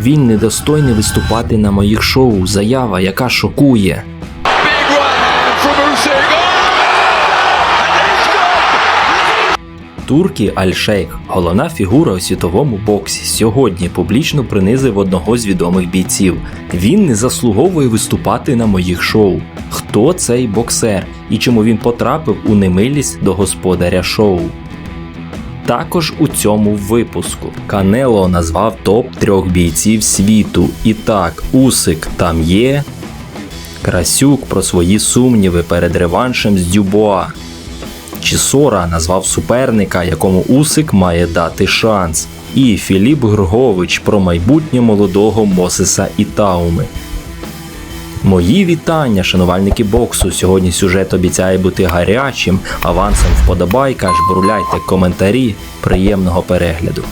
Він недостойний виступати на моїх шоу. Заява, яка шокує. Туркі Аль-Шейх, головна фігура у світовому боксі, сьогодні публічно принизив одного з відомих бійців. Він не заслуговує виступати на моїх шоу. Хто цей боксер і чому він потрапив у немилість до господаря шоу? Також у цьому випуску Канело назвав топ трьох бійців світу. І так, Усик там є. Красюк про свої сумніви перед реваншем з Дюбуа. Чісора назвав суперника, якому Усик має дати шанс. І Філіп Гргович про майбутнє молодого Мосеса Ітауми. Мої вітання, шанувальники боксу. Сьогодні сюжет обіцяє бути гарячим. Авансом вподобайка, жбурляйте коментарі. Приємного перегляду.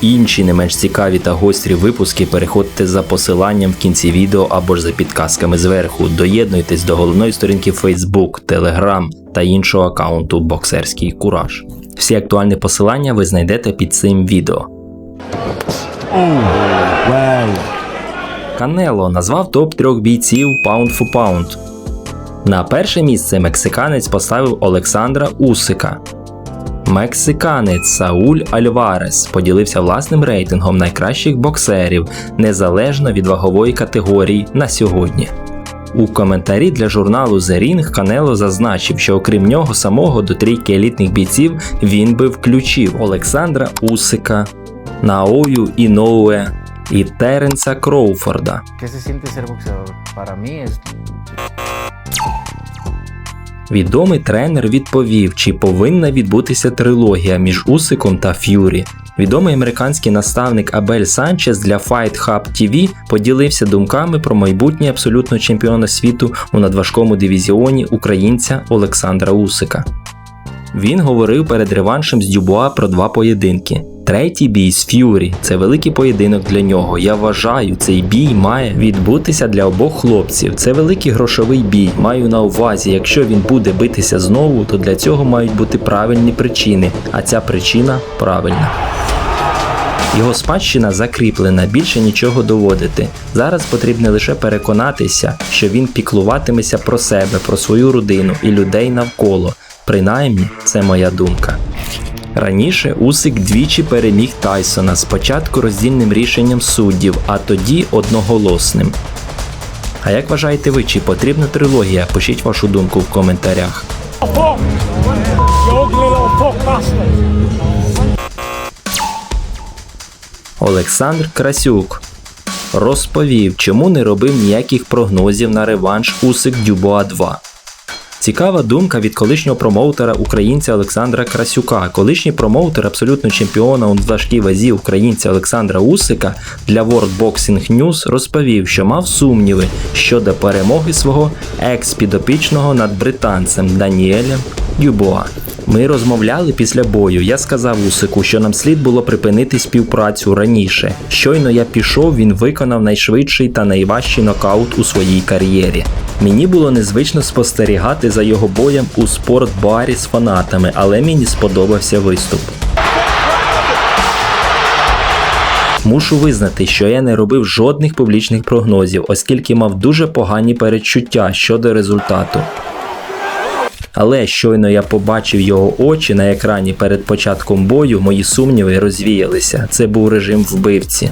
Інші не менш цікаві та гострі випуски переходьте за посиланням в кінці відео або ж за підказками зверху. Доєднуйтесь до головної сторінки Facebook, Telegram та іншого аккаунту Боксерський Кураж. Всі актуальні посилання ви знайдете під цим відео. Канело назвав топ трьох бійців Pound for Pound. На перше місце мексиканець поставив Олександра Усика. Мексиканець Сауль Альварес поділився власним рейтингом найкращих боксерів незалежно від вагової категорії на сьогодні. У коментарі для журналу The Ring Канело зазначив, що окрім нього самого до трійки елітних бійців він би включив Олександра Усика, Наою Іноуе і Теренса Кроуфорда. Відомий тренер відповів, чи повинна відбутися трилогія між Усиком та Ф'юрі. Відомий американський наставник Абель Санчес для Fight Hub TV поділився думками про майбутнє абсолютного чемпіона світу у надважкому дивізіоні українця Олександра Усика. Він говорив перед реваншем з Дюбуа про два поєдинки. Третій бій з Ф'юрі це великий поєдинок для нього. Я вважаю, цей бій має відбутися для обох хлопців. Це великий грошовий бій. Маю на увазі, якщо він буде битися знову, то для цього мають бути правильні причини, а ця причина правильна. Його спадщина закріплена, більше нічого доводити. Зараз потрібно лише переконатися, що він піклуватиметься про себе, про свою родину і людей навколо. Принаймні, це моя думка. Раніше Усик двічі переміг Тайсона спочатку роздільним рішенням суддів, а тоді одноголосним. А як вважаєте ви, чи потрібна трилогія? Пишіть вашу думку в коментарях. Олександр Красюк розповів, чому не робив ніяких прогнозів на реванш Усик Дюбуа 2. Цікава думка від колишнього промоутера українця Олександра Красюка. Колишній промоутер абсолютно чемпіона у важкій вазі українця Олександра Усика для World Boxing News розповів, що мав сумніви щодо перемоги свого екс-підопічного над британцем Даніелем Дюбоа. Ми розмовляли після бою. Я сказав Усику, що нам слід було припинити співпрацю раніше. Щойно я пішов, він виконав найшвидший та найважчий нокаут у своїй кар'єрі. Мені було незвично спостерігати за його боєм у спортбарі з фанатами, але мені сподобався виступ. Мушу визнати, що я не робив жодних публічних прогнозів, оскільки мав дуже погані передчуття щодо результату. Але щойно я побачив його очі на екрані перед початком бою, мої сумніви розвіялися. Це був режим вбивці.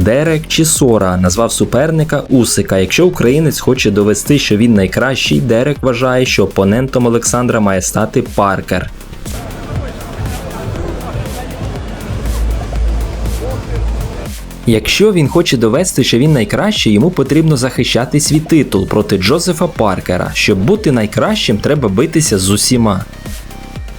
Дерек Чісора назвав суперника Усика. Якщо українець хоче довести, що він найкращий, Дерек вважає, що опонентом Олександра має стати Паркер. Якщо він хоче довести, що він найкращий, йому потрібно захищати свій титул проти Джозефа Паркера. Щоб бути найкращим, треба битися з усіма.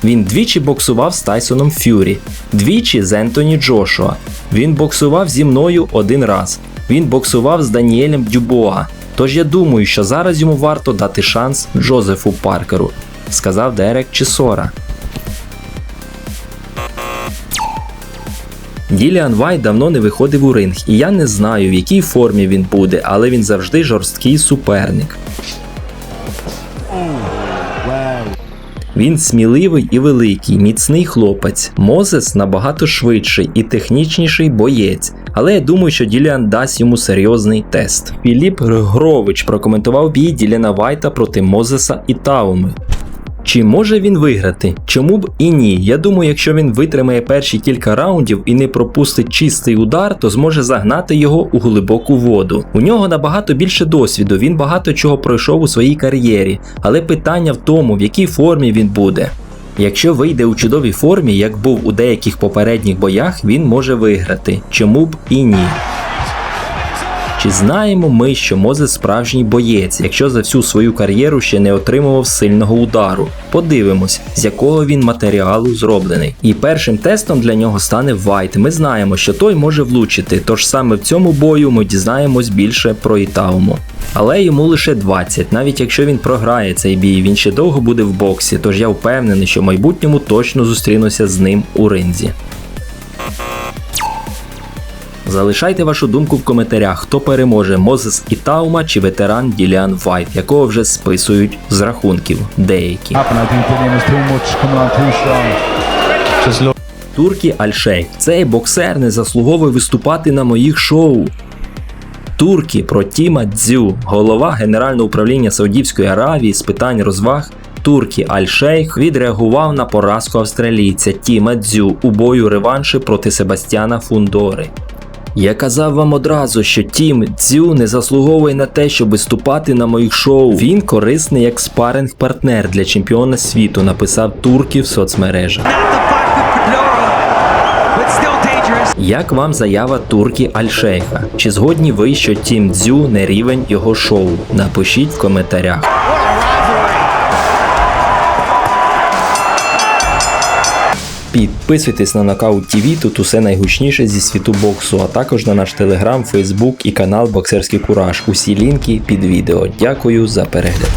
Він двічі боксував з Тайсоном Ф'юрі, двічі з Ентоні Джошуа. Він боксував зі мною один раз. Він боксував з Даніелем Дюбоа. Тож я думаю, що зараз йому варто дати шанс Джозефу Паркеру, сказав Дерек Чісора. Діліан Вайт давно не виходив у ринг, і я не знаю, в якій формі він буде, але він завжди жорсткий суперник. Він сміливий і великий, міцний хлопець. Мозес набагато швидший і технічніший боєць. Але я думаю, що Діліан дасть йому серйозний тест. Філіп Грович прокоментував бій Діліана Вайта проти Мозеса і Тауми. Чи може він виграти? Чому б і ні? Я думаю, якщо він витримає перші кілька раундів і не пропустить чистий удар, то зможе загнати його у глибоку воду. У нього набагато більше досвіду, він багато чого пройшов у своїй кар'єрі, але питання в тому, в якій формі він буде. Якщо вийде у чудовій формі, як був у деяких попередніх боях, він може виграти. Чому б і ні? Чи знаємо ми, що Мозес справжній боєць, якщо за всю свою кар'єру ще не отримував сильного удару? Подивимось, з якого він матеріалу зроблений. І першим тестом для нього стане Вайт. Ми знаємо, що той може влучити, тож саме в цьому бою ми дізнаємось більше про Ітауму. Але йому лише 20, навіть якщо він програє цей бій, він ще довго буде в боксі, тож я впевнений, що в майбутньому точно зустрінуся з ним у ринзі. Залишайте вашу думку в коментарях, хто переможе Мозес Ітаума чи ветеран Діліан Вайт, якого вже списують з рахунків деякі. Туркі Альшейх. Цей боксер не заслуговує виступати на моїх шоу. Турки про Тіма Дзю, голова Генерального управління Саудівської Аравії з питань розваг. Туркі Аль-Шейх відреагував на поразку австралійця Тіма Дзю у бою реванші проти Себастьяна Фундори. Я казав вам одразу, що Тім Дзю не заслуговує на те, щоб виступати на моїх шоу. Він корисний як спаринг партнер для чемпіона світу, написав Турки в соцмережах. Як вам заява турки Альшейха? Чи згодні ви, що Тім Дзю не рівень його шоу? Напишіть в коментарях. Підписуйтесь на Knockout TV, тут усе найгучніше зі світу боксу, а також на наш телеграм, фейсбук і канал Боксерський Кураж. Усі лінки під відео. Дякую за перегляд.